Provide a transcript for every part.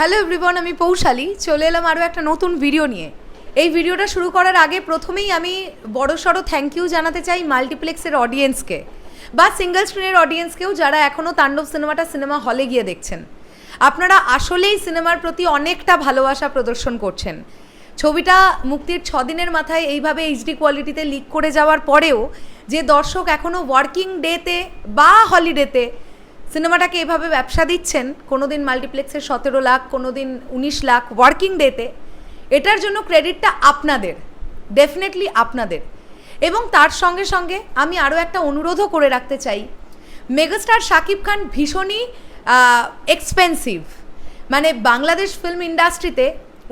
Hello everyone, আমি পৌশালী। চলে এলাম আরও একটা নতুন ভিডিও নিয়ে। এই ভিডিওটা শুরু করার আগে প্রথমেই আমি বড় সড়ো থ্যাংক ইউ জানাতে চাই মাল্টিপ্লেক্সের অডিয়েন্সকে বা সিঙ্গেল স্ক্রিনের অডিয়েন্সকেও যারা এখনও তাণ্ডব সিনেমাটা সিনেমা হলে গিয়ে দেখছেন। আপনারা আসলেই সিনেমার প্রতি অনেকটা ভালোবাসা প্রদর্শন করছেন। ছবিটা মুক্তির ছদিনের মাথায় এইভাবে এইচডি কোয়ালিটিতে লিক করে যাওয়ার পরেও যে দর্শক এখনও ওয়ার্কিং ডেতে বা হলিডেতে সিনেমাটাকে এভাবে ব্যবসা দিচ্ছেন কোনো দিন মাল্টিপ্লেক্সের সতেরো লাখ কোনো দিন উনিশ লাখ ওয়ার্কিং ডেতে এটার জন্য ক্রেডিটটা আপনাদের ডেফিনেটলি আপনাদের। এবং তার সঙ্গে সঙ্গে আমি আরও একটা অনুরোধও করে রাখতে চাই মেগাস্টার শাকিব খান ভীষণই এক্সপেন্সিভ মানে বাংলাদেশ ফিল্ম ইন্ডাস্ট্রিতে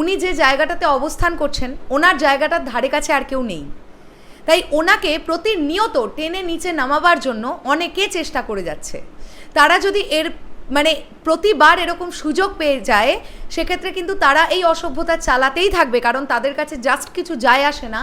উনি যে জায়গাটাতে অবস্থান করছেন, ওনার জায়গাটার ধারে কাছে আর কেউ নেই। তাই ওনাকে প্রতিনিয়ত টেনে নিচে নামাবার জন্য অনেকে চেষ্টা করে যাচ্ছে। তারা যদি এর মানে প্রতিবার এরকম সুযোগ পেয়ে যায়, সেক্ষেত্রে কিন্তু তারা এই অসভ্যতা চালাতেই থাকবে। কারণ তাদের কাছে জাস্ট কিছু যায় আসে না।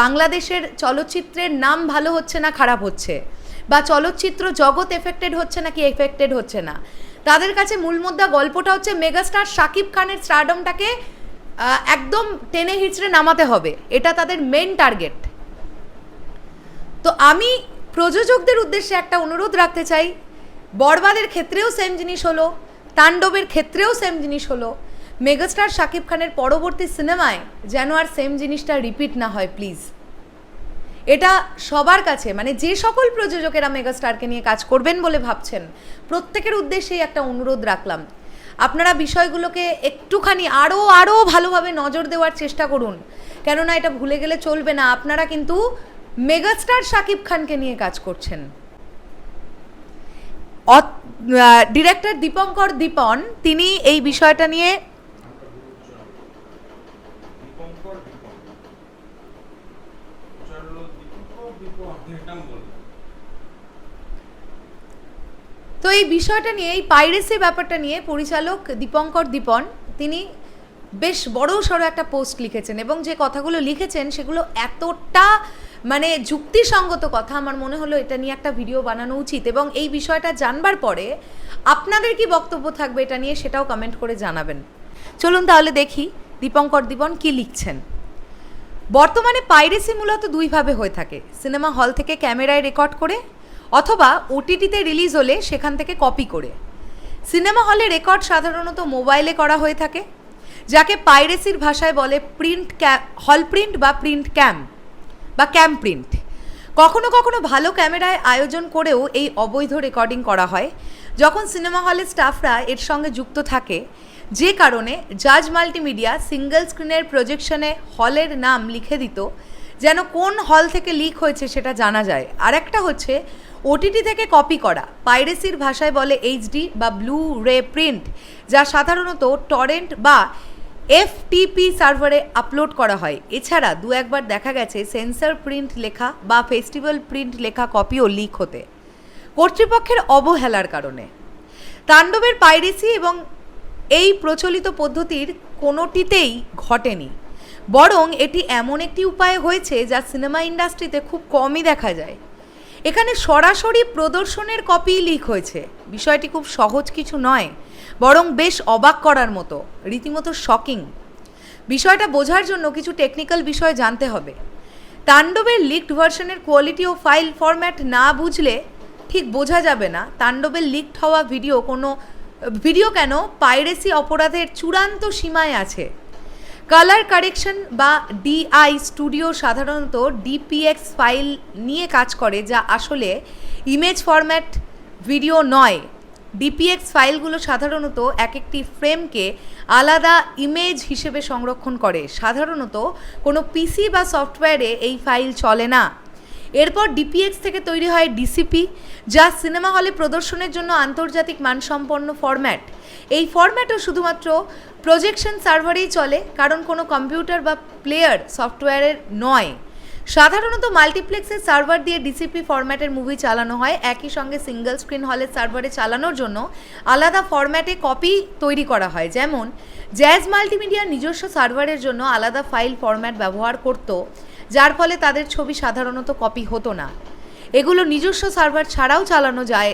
বাংলাদেশের চলচ্চিত্রের নাম ভালো হচ্ছে না, খারাপ হচ্ছে? বা চলচ্চিত্র জগৎ এফেক্টেড হচ্ছে না কি এফেক্টেড হচ্ছে না? তাদের কাছে মূল মুদ্রা গল্পটা হচ্ছে মেগাস্টার শাকিব খানের স্টারডমটাকে একদম টেনে হিচড়ে নামাতে হবে। এটা তাদের মেন টার্গেট তো আমি প্রযোজকদের উদ্দেশ্যে একটা অনুরোধ রাখতে চাই। বরবাদের ক্ষেত্রেও সেম জিনিস হলো, তাণ্ডবের ক্ষেত্রেও সেম জিনিস হলো। মেগাস্টার শাকিব খানের পরবর্তী সিনেমায় যেন আর সেম জিনিসটা রিপিট না হয় প্লিজ এটা সবার কাছে মানে যে সকল প্রযোজকেরা মেগাস্টারকে নিয়ে কাজ করবেন বলে ভাবছেন, প্রত্যেকের উদ্দেশ্যেই একটা অনুরোধ রাখলাম। আপনারা বিষয়গুলোকে একটুখানি আরও আরও ভালোভাবে নজর দেওয়ার চেষ্টা করুন। কেননা এটা ভুলে গেলে চলবে না। আপনারা কিন্তু মেগাস্টার শাকিব খানকে নিয়ে কাজ করছেন। ডিরেক্টর দীপঙ্কর দীপন, তিনি এই বিষয়টা নিয়ে তো এই বিষয়টা নিয়ে, এই পাইরেসি ব্যাপারটা নিয়ে পরিচালক দীপঙ্কর দীপন, তিনি বেশ বড় সড়ো একটা পোস্ট লিখেছেন এবং যে কথাগুলো লিখেছেন সেগুলো এতটা মানে যুক্তিসঙ্গত কথা আমার মনে হলো এটা নিয়ে একটা ভিডিও বানানো উচিত এবং এই বিষয়টা জানবার পরে আপনাদের কি বক্তব্য থাকবে এটা নিয়ে সেটাও কমেন্ট করে জানাবেন। চলুন তাহলে দেখি দীপঙ্কর দীপন কি লিখছেন। বর্তমানে পাইরেসি মূলত দুইভাবে হয়ে থাকে সিনেমা হল থেকে ক্যামেরায় রেকর্ড করে অথবা ওটিটিতে রিলিজ হলে সেখান থেকে কপি করে। সিনেমা হলে রেকর্ড সাধারণত মোবাইলে করা হয়ে থাকে, যাকে পাইরেসির ভাষায় বলে প্রিন্ট হল প্রিন্ট বা প্রিন্ট ক্যাম বা ক্যাম প্রিন্ট কখনো কখনো ভালো ক্যামেরায় আয়োজন করেও এই অবৈধ রেকর্ডিং করা হয়। যখন সিনেমা হলের স্টাফরা এর সঙ্গে যুক্ত থাকে, যে কারণে জাজ মাল্টিমিডিয়া সিঙ্গেল স্ক্রিনের প্রজেকশনে হলের নাম লিখে দিত, যেন কোন হল থেকে লিক হয়েছে সেটা জানা যায়। আর একটা হচ্ছে ওটিটি থেকে কপি করা পাইরেসির ভাষায় বলে এইচডি বা ব্লু রে প্রিন্ট যা সাধারণত টরেন্ট বা এফটিপি সার্ভারে আপলোড করা হয়। এছাড়া দু একবার দেখা গেছে সেন্সর প্রিন্ট লেখা বা ফেস্টিভ্যাল প্রিন্ট লেখা কপিও লিক হতে। কর্তৃপক্ষের অবহেলার কারণে। তাণ্ডবের পাইরেসি এবং এই প্রচলিত পদ্ধতির কোনোটিতেই ঘটেনি। বরং এটি এমন একটি উপায়ে হয়েছে যা সিনেমা ইন্ডাস্ট্রিতে খুব কমই দেখা যায়। এখানে সরাসরি প্রদর্শনের কপি লিক হয়েছে। বিষয়টি খুব সহজ কিছু নয়। বরং বেশ অবাক করার মতো, রীতিমতো শকিং বিষয়টা বোঝার জন্য কিছু টেকনিক্যাল বিষয় জানতে হবে। তাণ্ডবের লিকড ভার্সনের কোয়ালিটি ও ফাইল ফরম্যাট না বুঝলে ঠিক বোঝা যাবে না, তাণ্ডবের লিকড হওয়া ভিডিও কোনো ভিডিও কেন পাইরেসি অপরাধের চূড়ান্ত সীমায় আছে। কালার কারেকশন বা ডিআই স্টুডিও সাধারণত ডিপিএক্স ফাইল নিয়ে কাজ করে, যা আসলে ইমেজ ফরম্যাট ভিডিও নয়। ডিপিএক্স ফাইলগুলো সাধারণত এক একটি ফ্রেমকে আলাদা ইমেজ হিসেবে সংরক্ষণ করে। সাধারণত কোনো পিসি বা সফটওয়্যারে এই ফাইল চলে না। এরপর ডিপিএক্স থেকে তৈরি হয় ডিসিপি যা সিনেমা হলে প্রদর্শনের জন্য আন্তর্জাতিক মানসম্পন্ন ফরম্যাট এই ফরম্যাটও শুধুমাত্র প্রজেকশন সার্ভারেই চলে, কারণ কোনো কম্পিউটার বা প্লেয়ার সফটওয়্যারের নয়। সাধারণত মাল্টিপ্লেক্সের সার্ভার দিয়ে ডিসিপি ফরম্যাটের মুভি চালানো হয়, একই সঙ্গে সিঙ্গেল স্ক্রিন হলের সার্ভারে চালানোর জন্য আলাদা ফরম্যাটে কপি তৈরি করা হয়। যেমন, জ্যাজ মাল্টিমিডিয়ার নিজস্ব সার্ভারের জন্য আলাদা ফাইল ফরম্যাট ব্যবহার করত, যার ফলে তাদের ছবি সাধারণত কপি হতো না। এগুলো নিজস্ব সার্ভার ছাড়াও চালানো যায়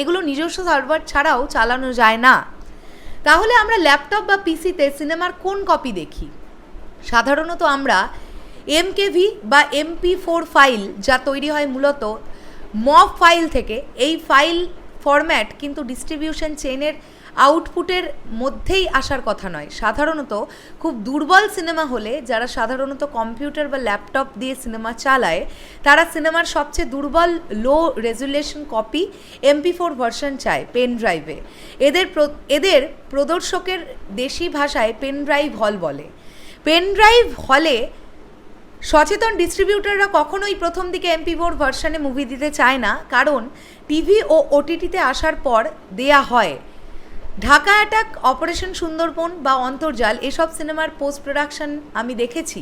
এগুলো নিজস্ব সার্ভার ছাড়াও চালানো যায় না। তাহলে আমরা ল্যাপটপ বা পিসিতে সিনেমার কোন কপি দেখি? সাধারণত আমরা এমকেভি বা এমপি ফোর ফাইল যা তৈরি হয় মূলত মব ফাইল থেকে, এই ফাইল ফরম্যাট কিন্তু ডিস্ট্রিবিউশন চেনের আউটপুটের মধ্যেই আসার কথা নয়। সাধারণত খুব দুর্বল সিনেমা হলে, যারা সাধারণত কম্পিউটার বা ল্যাপটপ দিয়ে সিনেমা চালায়, তারা সিনেমার সবচেয়ে দুর্বল low resolution copy MP four version চায় পেন ড্রাইভে এদের এদের প্রদর্শকের দেশি ভাষায় পেন ড্রাইভ হল বলে। পেন ড্রাইভ হলে সচেতন ডিস্ট্রিবিউটাররা কখনোই প্রথম দিকে এমপি ফোর ভার্সানে মুভি দিতে চায় না, কারণ টিভি ও ওটিটিতে আসার পর দেয়া হয়। ঢাকা অ্যাটাক, অপারেশন সুন্দরবন বা অন্তর্জাল এসব সিনেমার পোস্ট প্রোডাকশন আমি দেখেছি।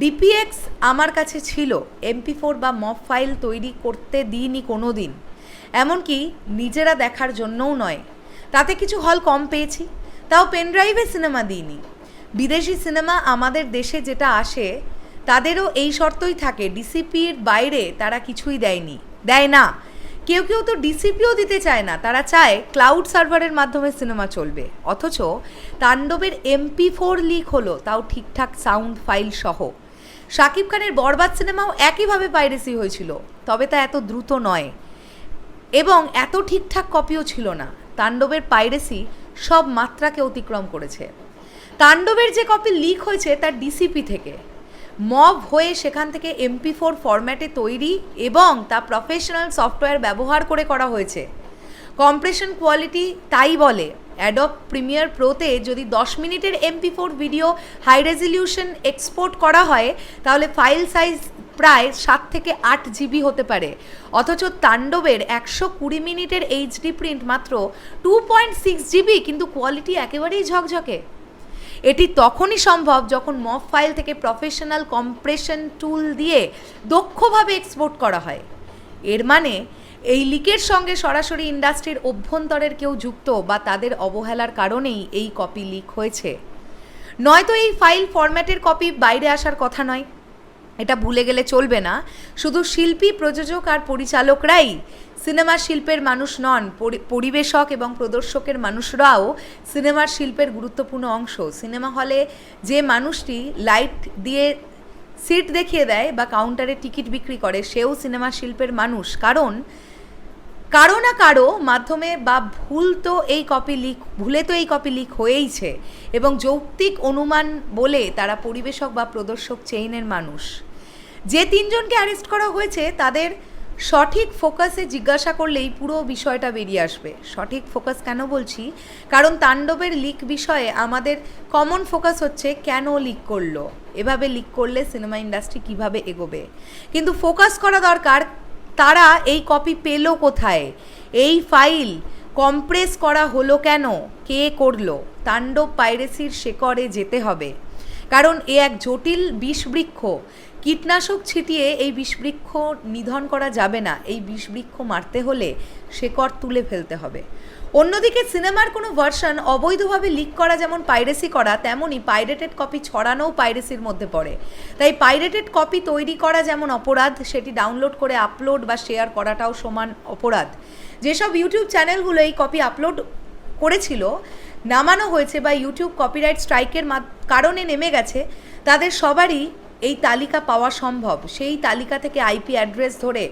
ডিপিএক্স আমার কাছে ছিল, এমপি ফোর বা মফ ফাইল তৈরি করতে দিইনি কোনো দিন এমনকি নিজেরা দেখার জন্যও নয়। তাতে কিছু হল কম পেয়েছি, তাও পেনড্রাইভে সিনেমা দিইনি। বিদেশি সিনেমা আমাদের দেশে যেটা আসে তাদেরও এই শর্তই থাকে, ডিসিপির বাইরে তারা কিছুই দেয়নি, দেয় না। কেউ কেউ তো ডিসিপিও দিতে চায় না, তারা চায় ক্লাউড সার্ভারের মাধ্যমে সিনেমা চলবে। অথচ তাণ্ডবের এমপি ফোর লিক হলো, তাও ঠিকঠাক সাউন্ড ফাইল সহ। শাকিব খানের বরবাদ সিনেমাও একইভাবে পাইরেসি হয়েছিল, তবে তা এত দ্রুত নয়। এবং এত ঠিকঠাক কপিও ছিল না, তাণ্ডবের পাইরেসি সব মাত্রাকে অতিক্রম করেছে। তাণ্ডবের যে কপি লিক হয়েছে, তার ডিসিপি থেকে। মব হয়ে সেখান থেকে এমপি ফোর ফরম্যাটে তৈরি এবং তা প্রফেশনাল সফটওয়্যার ব্যবহার করে করা হয়েছে। কম্প্রেশন কোয়ালিটি তাই বলে। অ্যাডব প্রিমিয়ার প্রোতে যদি দশ মিনিটের MP four video high resolution export করা হয়, তাহলে ফাইল সাইজ প্রায় সাত থেকে আট জিবি হতে পারে। অথচ তাণ্ডবের একশো কুড়ি মিনিটের এইচডি প্রিন্ট মাত্র টু পয়েন্ট সিক্স জিবি কিন্তু কোয়ালিটি একেবারেই ঝকঝকে। এটি তখনই সম্ভব যখন মফ ফাইল থেকে প্রফেশনাল কম্প্রেশন টুল দিয়ে দক্ষভাবে এক্সপোর্ট করা হয়। এর মানে এই লিকের সঙ্গে সরাসরি ইন্ডাস্ট্রির অভ্যন্তরের কেউ যুক্ত বা তাদের অবহেলার কারণেই এই কপি লিক হয়েছে। নয়তো এই ফাইল ফরম্যাটের কপি বাইরে আসার কথা নয়। এটা ভুলে গেলে চলবে না। শুধু শিল্পী, প্রযোজক আর পরিচালকরাই সিনেমার শিল্পের মানুষ নন, পরি- পরিবেশক এবং প্রদর্শকের মানুষরাও সিনেমার শিল্পের গুরুত্বপূর্ণ অংশ। সিনেমা হলে যে মানুষটি লাইট দিয়ে সিট দেখিয়ে দেয় বা কাউন্টারে টিকিট বিক্রি করে, সেও সিনেমা শিল্পের মানুষ। কারণ, কারও না কারও মাধ্যমে বা ভুল তো এই কপি লিক, ভুলে তো এই কপি লিক হয়েইছে এবং যৌক্তিক অনুমান বলে তারা পরিবেশক বা প্রদর্শক চেইনের মানুষ। যে তিনজনকে অ্যারেস্ট করা হয়েছে, তাদের সঠিক ফোকাসে জিজ্ঞাসা করলেই পুরো বিষয়টা বেরিয়ে আসবে। সঠিক ফোকাস কেন বলছি? কারণ তাণ্ডবের লিক বিষয়ে আমাদের কমন ফোকাস হচ্ছে কেন লিক করল? এভাবে লিক করলে সিনেমা ইন্ডাস্ট্রি কীভাবে এগোবে? কিন্তু ফোকাস করা দরকার, তারা এই কপি পেল কোথায়? এই ফাইল কম্প্রেস করা হলো কেন? কে করল? তাণ্ডব পাইরেসির শেকড়ে যেতে হবে। কারণ এ এক জটিল বিষবৃক্ষ কীটনাশক ছিটিয়ে এই বিষবৃক্ষ নিধন করা যাবে না। এই বিষবৃক্ষ মারতে হলে শেকড় তুলে ফেলতে হবে। অন্যদিকে সিনেমার কোনো ভার্সন অবৈধভাবে লিক করা যেমন পাইরেসি করা তেমনই পাইরেটেড কপি ছড়ানোও পাইরেসির মধ্যে পড়ে। তাই পাইরেটেড কপি তৈরি করা যেমন অপরাধ, সেটি ডাউনলোড করে আপলোড বা শেয়ার করাটাও সমান অপরাধ। যেসব ইউটিউব চ্যানেলগুলো এই কপি আপলোড করেছিল, নামানো হয়েছে বা ইউটিউব কপিরাইট স্ট্রাইকের কারণে নেমে গেছে, তাদের সবারই এই তালিকা পাওয়া সম্ভব। সেই তালিকা থেকে আইপি অ্যাড্রেস ধরে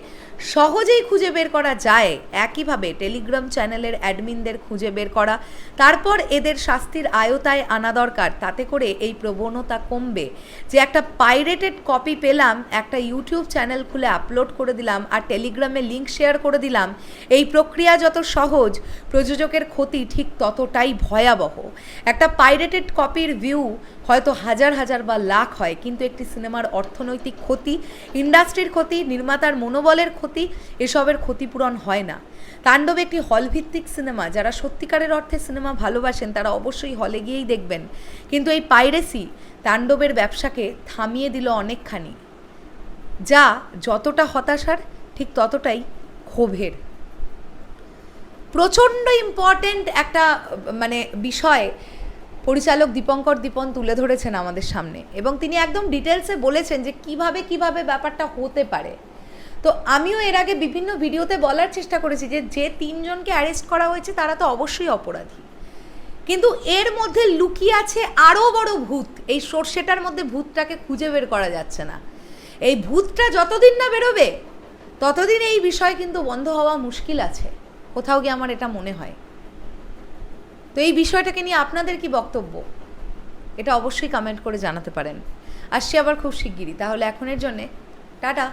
সহজেই খুঁজে বের করা যায়। একইভাবে টেলিগ্রাম চ্যানেলের অ্যাডমিনদের খুঁজে বের করা, তারপর এদের শাস্তির আয়তায় আনা দরকার, তাতে করে এই প্রবণতা কমবে। যে একটা পাইরেটেড কপি পেলাম, একটা ইউটিউব চ্যানেল খুলে আপলোড করে দিলাম, আর টেলিগ্রামে লিঙ্ক শেয়ার করে দিলাম, এই প্রক্রিয়া যত সহজ, প্রযোজকের ক্ষতি ঠিক ততটাই ভয়াবহ। একটা পাইরেটেড কপির ভিউ হয়তো হাজার হাজার বা লাখ হয়, কিন্তু একটি সিনেমার অর্থনৈতিক ক্ষতি ইন্ডাস্ট্রির ক্ষতি, নির্মাতার মনোবলের ক্ষতি এসবের ক্ষতিপূরণ হয় না। তাণ্ডব একটি হলভিত্তিক সিনেমা, যারা সত্যিকারের অর্থে সিনেমা ভালোবাসেন, তারা অবশ্যই হলে গিয়েই দেখবেন। কিন্তু এই পাইরেসি তাণ্ডবের ব্যবসাকে থামিয়ে দিল অনেকখানি। যা যতটা হতাশার, ঠিক ততটাই ক্ষোভের। প্রচণ্ড ইম্পর্ট্যান্ট একটা মানে বিষয় পরিচালক দীপঙ্কর দীপন তুলে ধরেছেন আমাদের সামনে। এবং তিনি একদম ডিটেলসে বলেছেন যে কীভাবে কীভাবে ব্যাপারটা হতে পারে। তো আমিও এর আগে বিভিন্ন ভিডিওতে বলার চেষ্টা করেছি যে যে তিনজনকে অ্যারেস্ট করা হয়েছে তারা তো অবশ্যই অপরাধী। কিন্তু এর মধ্যে লুকিয়ে আছে আরও বড় ভূত। এই সর্ষেটার মধ্যে ভূতটাকে খুঁজে বের করা যাচ্ছে না। এই ভূতটা যতদিন না বেরোবে, ততদিন এই বিষয় কিন্তু বন্ধ হওয়া মুশকিল আছে। কোথাও গিয়ে আমার এটা মনে হয়। তো এই বিষয়টাকে নিয়ে আপনাদের কি বক্তব্য? এটা অবশ্যই কমেন্ট করে জানাতে পারেন। আসছি আবার খুব শিগগিরই। তাহলে এখনের জন্যে টাটা।